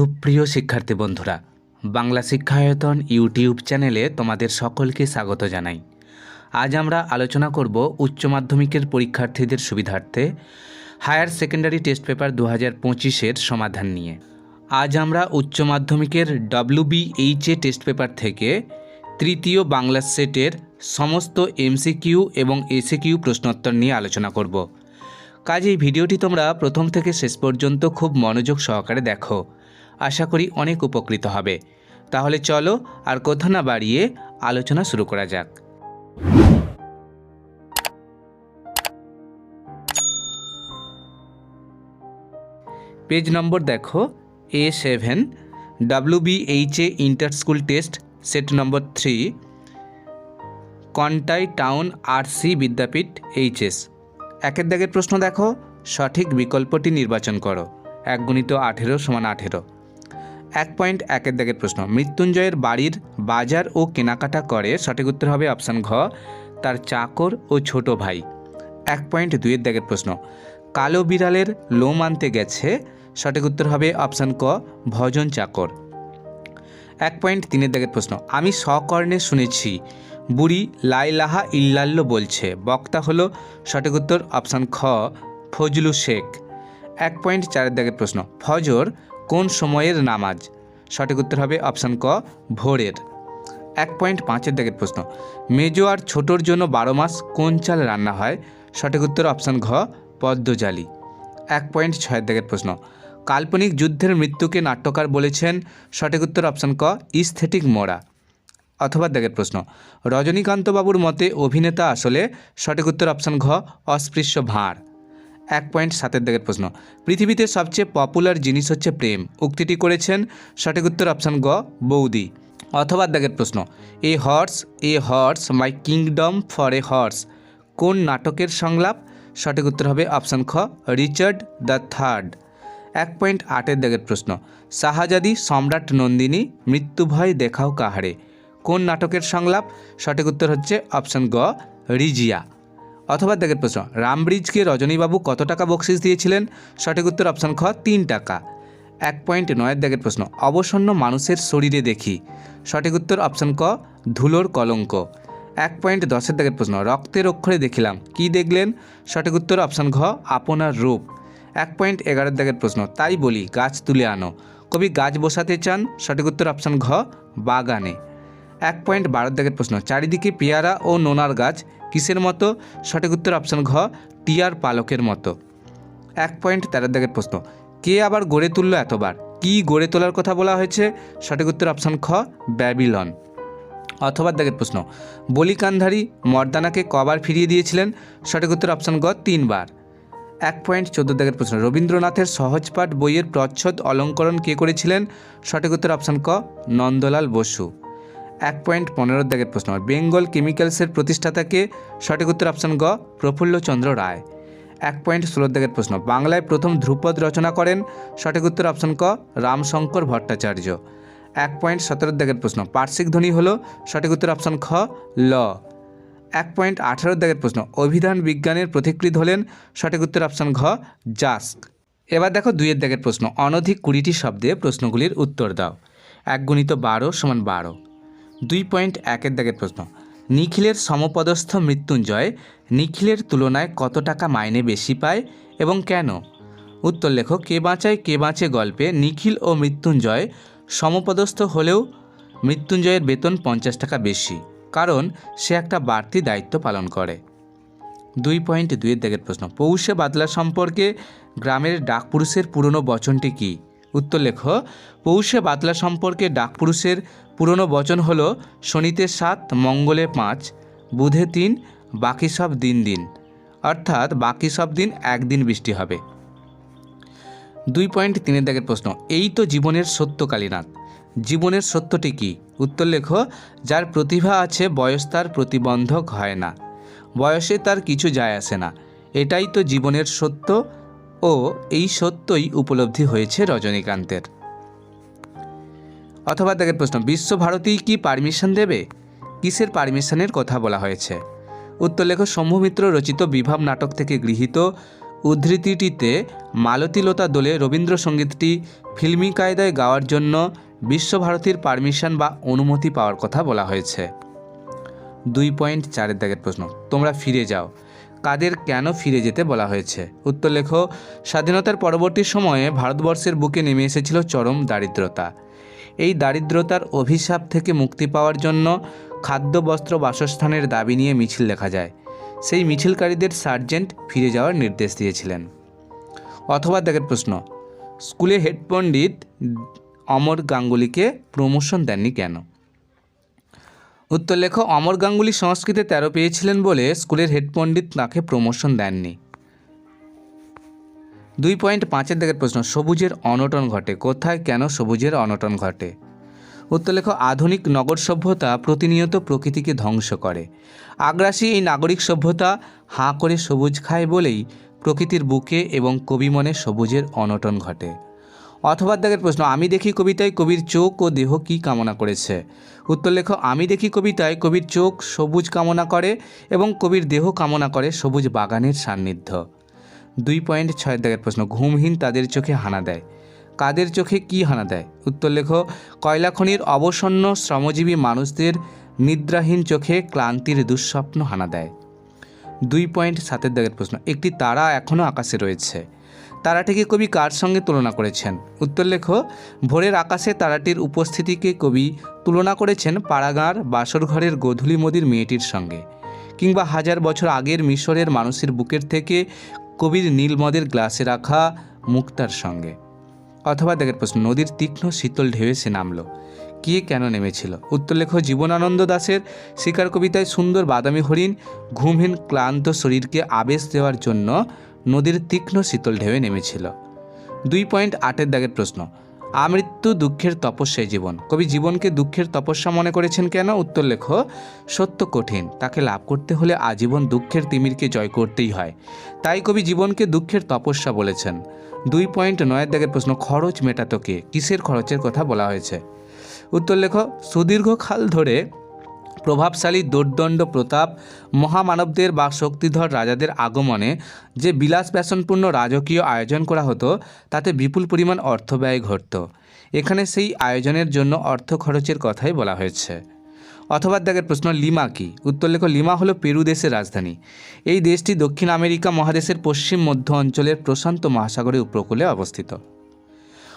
সুপ্রিয় শিক্ষার্থী বন্ধুরা, বাংলা শিক্ষায়তন ইউটিউব চ্যানেলে তোমাদের সকলকে স্বাগত জানাই। আজ আমরা আলোচনা করব উচ্চ মাধ্যমিকের পরীক্ষার্থীদের সুবিধার্থে হায়ার সেকেন্ডারি টেস্ট পেপার দু হাজার পঁচিশের সমাধান নিয়ে। আজ আমরা উচ্চ মাধ্যমিকের ডব্লিউবিএইচএ টেস্ট পেপার থেকে তৃতীয় বাংলা সেটের সমস্ত এমসিকিউ এবং এসিকিউ প্রশ্নোত্তর নিয়ে আলোচনা করব। কাজেই ভিডিওটি তোমরা প্রথম থেকে শেষ পর্যন্ত খুব মনোযোগ সহকারে দেখো। আশা করি অনেক উপকৃত হবে। তাহলে চলো আর কথা না বাড়িয়ে আলোচনা শুরু করা যাক। পেজ নম্বর দেখো A seven WBHA inter school test set number three Contai town RC Vidyapith HS একের দাগের প্রশ্ন দেখো, সঠিক বিকল্পটি নির্বাচন করো এক গুণিত আঠেরো সমান আঠেরো। এক পয়েন্ট একের দাগের প্রশ্ন। মৃত্যুঞ্জয়ের বাড়ির বাজার ও কেনাকাটা করে সঠিক উত্তর হবে অপশান ঘ, তার চাকর ও ছোট ভাই। এক পয়েন্ট দুইয়ের দাগের প্রশ্ন। কালো বিড়ালের লোম আনতে গেছে, সঠিক উত্তর হবে অপশান ক, ভজন চাকর। এক পয়েন্ট তিনের দাগের প্রশ্ন। আমি সকর্ণে শুনেছি, বুড়ি লাইলাহা ইল্লাল্ল বলছে। বক্তা হলো সঠিক উত্তর অপশান খ, ফজলু শেখ। এক পয়েন্ট চারের দাগের প্রশ্ন। ফজর কোন সময়ের নামাজ? সঠিক উত্তর হবে অপশান ক, ভোরের। এক পয়েন্ট পাঁচের দাগের প্রশ্ন। মেজো আর ছোটোর জন্য বারো মাস কোন চাল রান্না হয়? সঠিক উত্তর অপশান ঘ, পদ্মজালি। এক পয়েন্ট ছয়ের দাগের প্রশ্ন। কাল্পনিক যুদ্ধের মৃত্যুকে নাট্যকার বলেছেন, সঠিক উত্তর অপশান ক, ইস্থেটিক মোড়া। অথবা দাগের প্রশ্ন। রজনীকান্তবাবুর মতে অভিনেতা আসলে সঠিক উত্তর অপশান ঘ, অস্পৃশ্য ভাঁড়। এক পয়েন্ট সাতের দিকের প্রশ্ন। পৃথিবীতে সবচেয়ে পপুলার জিনিস হচ্ছে প্রেম। উক্তিটি করেছেন সঠিক উত্তর অপশান গ, বৌদি। অথবা দাগের প্রশ্ন, a horse a horse my kingdom for a horse কোন নাটকের সংলাপ? সঠিক উত্তর হবে অপশান খ, রিচার্ড দ্য থার্ড। এক পয়েন্ট আটের দাগের প্রশ্ন, শাহজাদি সম্রাট নন্দিনী মৃত্যুভয় দেখাও কাহারে? কোন নাটকের সংলাপ? সঠিক উত্তর হচ্ছে অপশান গ, রিজিয়া। অথবা দেখের প্রশ্ন, রামব্রিজকে রজনীবাবু কত টাকা বকশিস দিয়েছিলেন? সঠিক উত্তর অপশান খ, তিন টাকা। এক পয়েন্ট নয়ের দাগের প্রশ্ন, অবসন্ন মানুষের শরীরে দেখি। সঠিক উত্তর অপশান ক, ধুলোর কলঙ্ক। এক পয়েন্ট দশের দাগের প্রশ্ন, রক্তের অক্ষরে দেখিলাম, কি দেখলেন? সঠিক উত্তর অপশান ঘ, আপনার রূপ। এক পয়েন্ট এগারোর দাগের প্রশ্ন, তাই বলি, গাছ তুলে আনো। কবি গাছ বসাতে চান, সঠিক উত্তর অপশান ঘ, বাগানে। এক পয়েন্ট বারোর দাগের প্রশ্ন, চারিদিকে পেয়ারা ও নোনার গাছ কিসের মতো? সঠিক উত্তর অপশান ঘ, টিয়ার পালকের মতো। এক পয়েন্ট তেরোর দাগের প্রশ্ন, কে আবার গড়ে তুললো এতবার? কি গড়ে তোলার কথা বলা হয়েছে? সঠিক উত্তর অপশান খ, ব্যাবিলন। অথবা দাগের প্রশ্ন, বলিকান্ধারী মর্দানাকে কবার ফিরিয়ে দিয়েছিলেন? সঠিক উত্তর অপশান গ তিনবার। এক পয়েন্ট চোদ্দ দাগের প্রশ্ন, রবীন্দ্রনাথের সহজপাঠ বইয়ের প্রচ্ছদ অলঙ্করণ কে করেছিলেন? সঠিক উত্তর অপশান ক, নন্দলাল বসু। এক পয়েন্ট পনেরো দাগের প্রশ্ন। বেঙ্গল কেমিক্যালসের প্রতিষ্ঠাতাকে সঠিক উত্তর অপশান গ, প্রফুল্লচন্দ্র রায়। এক পয়েন্ট ষোলো দাগের প্রশ্ন, বাংলায় প্রথম ধ্রুপদ রচনা করেন, সঠিক উত্তর অপশান ক, রামশঙ্কর ভট্টাচার্য। এক পয়েন্ট সতেরো দাগের প্রশ্ন পার্শ্বিক ধ্বনি হল, সঠিক উত্তর অপশান খ, ল। এক পয়েন্ট আঠারো দাগের প্রশ্ন, অভিধান বিজ্ঞানের প্রতিকৃত হলেন, সঠিক উত্তর অপশান ঘ, জাস্ক। এবার দেখো দুইয়ের দাগের প্রশ্ন, অনধিক কুড়িটি শব্দে প্রশ্নগুলির উত্তর দাও। এক গুণিত বারো সমান বারো। দুই পয়েন্ট একের দাগের প্রশ্ন। নিখিলের সমপদস্থ মৃত্যুঞ্জয় নিখিলের তুলনায় কত টাকা মাইনে বেশি পায় এবং কেন? উত্তর লেখো, কে বাঁচায়, কে বাঁচে গল্পে নিখিল ও মৃত্যুঞ্জয় সমপদস্থ হলেও মৃত্যুঞ্জয়ের বেতন পঞ্চাশ টাকা বেশি, কারণ সে একটা বাড়তি দায়িত্ব পালন করে। দুই পয়েন্ট দুইয়ের দাগের প্রশ্ন, পৌষে বাদলা সম্পর্কে গ্রামের ডাকপুরুষের পুরনো বচনটি কী? উত্তর লেখ, পৌষে বাতলা সম্পর্কে ডাকপুরুষের পুরনো বচন হলো, শনিতে সাত, মঙ্গলে পাঁচ, বুধে তিন, বাকি সব দিন দিন। অর্থাৎ বাকি সব দিন একদিন বৃষ্টি হবে। দুই পয়েন্ট তিনের দাগের প্রশ্ন, এই তো জীবনের সত্য কালীনাথ জীবনের সত্যটি কি? উত্তর লেখো, যার প্রতিভা আছে বয়স তার প্রতিবন্ধক হয় না। বয়সে তার কিছু যায় আসে না। এটাই তো জীবনের সত্য ও এই সত্যই উপলব্ধি হয়েছে রজনীকান্তের। অথবা দেখের প্রশ্ন, বিশ্বভারতী কি পারমিশন দেবে? কিসের পারমিশনের কথা বলা হয়েছে? উত্তর লেখ শম্ভুমিত্র রচিত বিভাব নাটক থেকে গৃহীত উদ্ধৃতিটিতে মালতীলতা দোলে রবীন্দ্রসঙ্গীতটি ফিল্মি কায়দায় গাওয়ার জন্য বিশ্বভারতীর পারমিশন বা অনুমতি পাওয়ার কথা বলা হয়েছে। দুই পয়েন্ট চারের দাগের প্রশ্ন, তোমরা ফিরে যাও। কাদের কেন ফিরে যেতে বলা হয়েছে? উত্তর লেখ, স্বাধীনতার পরবর্তী সময়ে ভারতবর্ষের বুকে নেমে এসেছিল চরম দারিদ্রতা। এই দারিদ্রতার অভিশাপ থেকে মুক্তি পাওয়ার জন্য খাদ্য, বস্ত্র, বাসস্থানের দাবি নিয়ে মিছিল দেখা যায়। সেই মিছিলকারীদের সার্জেন্ট ফিরে যাওয়ার নির্দেশ দিয়েছিলেন। অথবা দেখের প্রশ্ন, স্কুলে হেড পণ্ডিত অমর গাঙ্গুলিকে প্রমোশন দেননি কেন? উত্তর লেখো অমর গাঙ্গুলি সংস্কৃতে তেরো পেয়েছিলেন বলে স্কুলের হেড পণ্ডিত তাকে প্রমোশন দেননি। দুই পয়েন্ট পাঁচের দিকের প্রশ্ন, সবুজের অনটন ঘটে। কোথায়, কেন সবুজের অনটন ঘটে? উত্তর লেখো আধুনিক নগর সভ্যতা প্রতিনিয়ত প্রকৃতিকে ধ্বংস করে। আগ্রাসী এই নাগরিক সভ্যতা হাঁ করে সবুজ খায় বলেই প্রকৃতির বুকে এবং কবি মনে সবুজের অনটন ঘটে। অথবা দাগের প্রশ্ন, আমি দেখি কবিতায় কবির চোখ ও দেহ কি কামনা করেছে? উত্তর লেখো, আমি দেখি কবিতায় কবির চোখ সবুজ কামনা করে এবং কবির দেহ কামনা করে সবুজ বাগানের সান্নিধ্য। দুই পয়েন্ট ছয় দাগের প্রশ্ন, ঘুমহীন তাদের চোখে হানা দেয়? কাদের চোখে কি হানা দেয়? উত্তর লেখো, কয়লা খনির অবসন্ন শ্রমজীবী মানুষদের নিদ্রাহীন চোখে ক্লান্তির দুঃস্বপ্ন হানা দেয়। দুই পয়েন্ট সাতের দাগের প্রশ্ন, একটি তারা এখনও আকাশে রয়েছে। তারাটিকে কবি কার সঙ্গে তুলনা করেছেন? উত্তর লেখো, ভোরের আকাশে তারাটির উপস্থিতিকে কবি তুলনা করেছেন পাড়াগাঁর বাসর ঘরের গোধূলি মদির মেয়েটির সঙ্গে। কিংবা হাজার বছর আগের মিশরের মানুষের বুকের থেকে কবির নীলমদের গ্লাসে রাখা মুক্তার সঙ্গে। অথবা দেখের প্রশ্ন, নদীর তীক্ষ্ণ শীতল ঢেউয়ে সে নামলো। কে কেন নেমেছিল? উত্তর লেখ, জীবনানন্দ দাশের শিকার কবিতায় সুন্দর বাদামি হরিণ, ঘুমহীন ক্লান্ত শরীরকে আবেশ দেওয়ার জন্য নদীর তীক্ষ্ণ শীতল ঢেউয়ে নেমেছিল। দুই পয়েন্ট আটের দাগের প্রশ্ন, আমৃত্যু দুঃখের তপস্যায় জীবন। কবি জীবনকে দুঃখের তপস্যা মনে করেছেন কেন? উত্তর লেখ, সত্য কঠিন, তাকে লাভ করতে হলে আজীবন দুঃখের তিমিরকে জয় করতেই হয়। তাই কবি জীবনকে দুঃখের তপস্যা বলেছেন। দুই পয়েন্ট নয়ের দাগের প্রশ্ন, খরচ মেটাতো কে? কিসের খরচের কথা বলা হয়েছে? উত্তর লেখ সুদীর্ঘকাল ধরে প্রভাবশালী দোর্দণ্ড প্রতাপ, মহামানবদের বা শক্তিধর রাজাদের আগমনে যে বিলাস ব্যাসনপূর্ণ রাজকীয় আয়োজন করা হতো, তাতে বিপুল পরিমাণ অর্থ ব্যয় ঘটত। এখানে সেই আয়োজনের জন্য অর্থ খরচের কথাই বলা হয়েছে। অথবা দাগের প্রশ্ন, লিমা কি? উত্তর লেখ, লিমা হলো পেরু দেশের রাজধানী। এই দেশটি দক্ষিণ আমেরিকা মহাদেশের পশ্চিম মধ্য অঞ্চলের প্রশান্ত মহাসাগরের উপকূলে অবস্থিত।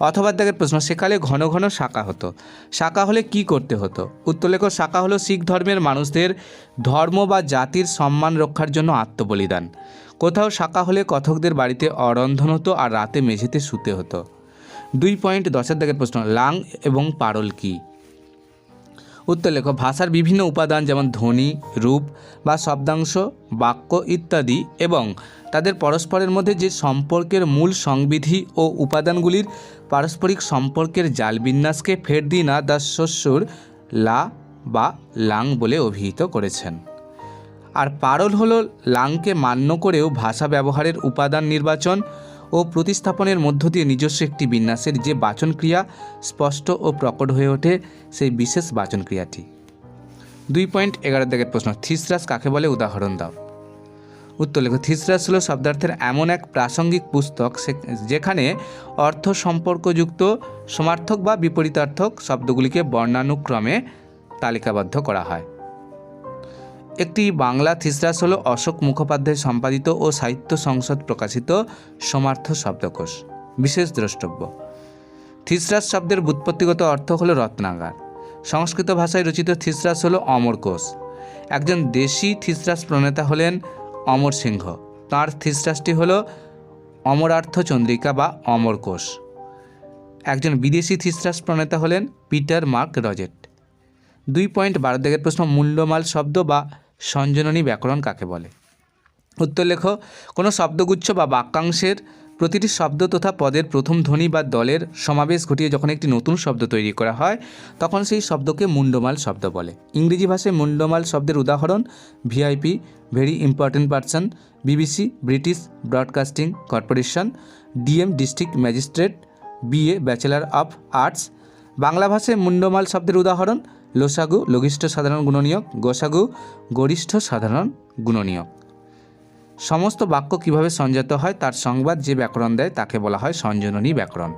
অথবা দাগের প্রশ্ন, সেকালে ঘন ঘন শাখা হতো। শাখা হলে কি করতে হতো? উত্তরলেখ শাখা হলো শিখ ধর্মের মানুষদের ধর্ম বা জাতির সম্মান রক্ষার জন্য আত্মবলিদান। কোথাও শাখা হলে কথকদের বাড়িতে অরন্ধন হতো আর রাতে মেঝেতে শুতে হতো। দুই পয়েন্ট দশের দাগের প্রশ্ন, লাং এবং পারল কি? উত্তর লেখ ভাষার বিভিন্ন উপাদান যেমন ধ্বনি, রূপ বা শব্দাংশ, বাক্য ইত্যাদি এবং তাদের পরস্পরের মধ্যে যে সম্পর্কের মূল সংবিধি ও উপাদানগুলির পারস্পরিক সম্পর্কের জাল বিন্যাসকে ফেরদিনা দাস শস্যুর লা বা লাং বলে অভিহিত করেছেন। আর পারল হলো লাংকে মান্য করেও ভাষা ব্যবহারের উপাদান নির্বাচন ও প্রতিস্থাপনের মধ্য দিয়ে নিজস্ব একটি বিন্যাসের যে বাচন ক্রিয়া স্পষ্ট ও প্রকট হয়ে ওঠে সেই বিশেষ বাচন ক্রিয়াটি দুই পয়েন্ট এগারো দিকের প্রশ্ন, থিসরাস কাকে বলে? উদাহরণ দাও। উত্তর লেখো, থিসরাস হলো শব্দার্থের এমন এক প্রাসঙ্গিক পুস্তক যেখানে অর্থ সম্পর্কযুক্ত, সমার্থক বা বিপরীতার্থক শব্দগুলিকে বর্ণানুক্রমে তালিকাবদ্ধ করা হয়। একটি বাংলা থিসরাস হলো অশোক মুখোপাধ্যায় সম্পাদিত ও সাহিত্য সংসদ প্রকাশিত সমার্থ শব্দকোষ, বিশেষ দ্রষ্টব্য। থিসরাস শব্দের ব্যুৎপত্তিগত অর্থ হলো রত্নাগার। সংস্কৃত ভাষায় রচিত থিসরাস হলো অমরকোষ। একজন দেশি থিসরাস প্রণেতা হলেন অমর সিংহ। তাঁর থিসরাসটি হল অমরার্থ চন্দ্রিকা বা অমর কোষ। একজন বিদেশি থিসরাস প্রণেতা হলেন পিটার মার্ক রজেট। দুই পয়েন্ট বারো দিকের প্রশ্ন মূল্যমাল শব্দ বা সঞ্জননী ব্যাকরণ কাকে বলে? উত্তর লেখ, কোনো শব্দগুচ্ছ বা বাক্যাংশের প্রতিটি শব্দ তথা পদের প্রথম ধ্বনি বা দলের সমাবেশ ঘটিয়ে যখন একটি নতুন শব্দ তৈরি করা হয়, তখন সেই শব্দকে মুন্ডমাল শব্দ বলে। ইংরেজি ভাষায় মুন্ডমাল শব্দের উদাহরণ, VIP, very important person, BBC, British broadcasting corporation, DM district magistrate, BA bachelor of arts. Bangla ভাষায় মুন্ডমাল শব্দের উদাহরণ, লোসাগু, লঘিষ্ঠ সাধারণ গুণনীয়ক, গোসাগু, গরিষ্ঠ সাধারণ গুণনীয়ক। সমস্ত বাক্য কীভাবে সংযত হয় তার সংবাদ যে ব্যাকরণ দেয় তাকে বলা হয় সঞ্জননী ব্যাকরণ।